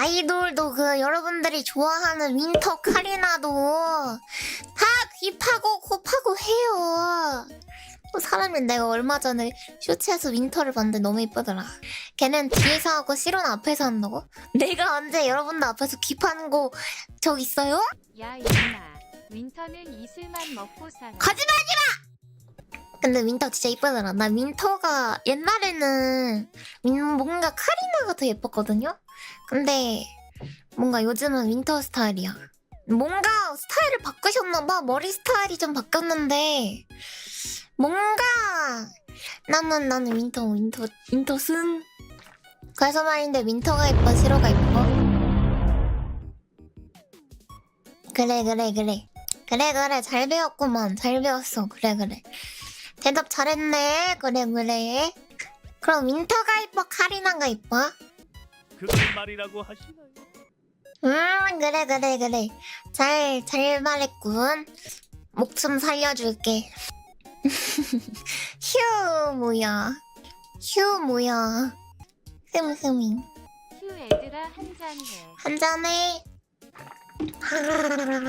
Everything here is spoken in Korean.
아이돌도 그 여러분들이 좋아하는 윈터 카리나도 다 귀 파고 코 파고 해요. 또 사람이 내가 얼마 전에 쇼츠에서 윈터를 봤는데 너무 이쁘더라. 걔는 뒤에서 하고 실은 앞에서 한다고? 내가 언제 여러분들 앞에서 귀 파는 거적 있어요? 야 임마 윈터는 이슬만 먹고 사는 거짓말하지 마! 근데 윈터 진짜 이쁘더라. 나 윈터가 옛날에는 윈- 뭔가 카리나가 더 예뻤거든요? 근데 뭔가 요즘은 윈터 스타일이야. 뭔가 스타일을 바꾸셨나봐. 머리 스타일이 좀 바뀌었는데 뭔가 나는 나는 윈터 윈터 윈터 쓴 그래서 말인데 윈터가 예뻐 시로가 예뻐 그래 그래 그래 그래 그래 잘 배웠구만 잘 배웠어 그래 그래 대답 잘했네. 그래 그래. 그럼 윈터가 이뻐 카리나가 이뻐? 그걸 말이라고 하시나요? 음 그래 그래 그래. 잘 잘 말했군. 목숨 살려줄게. 휴 뭐야? 휴 뭐야? 흠흠이. 휴 애들아 한잔해. 한잔해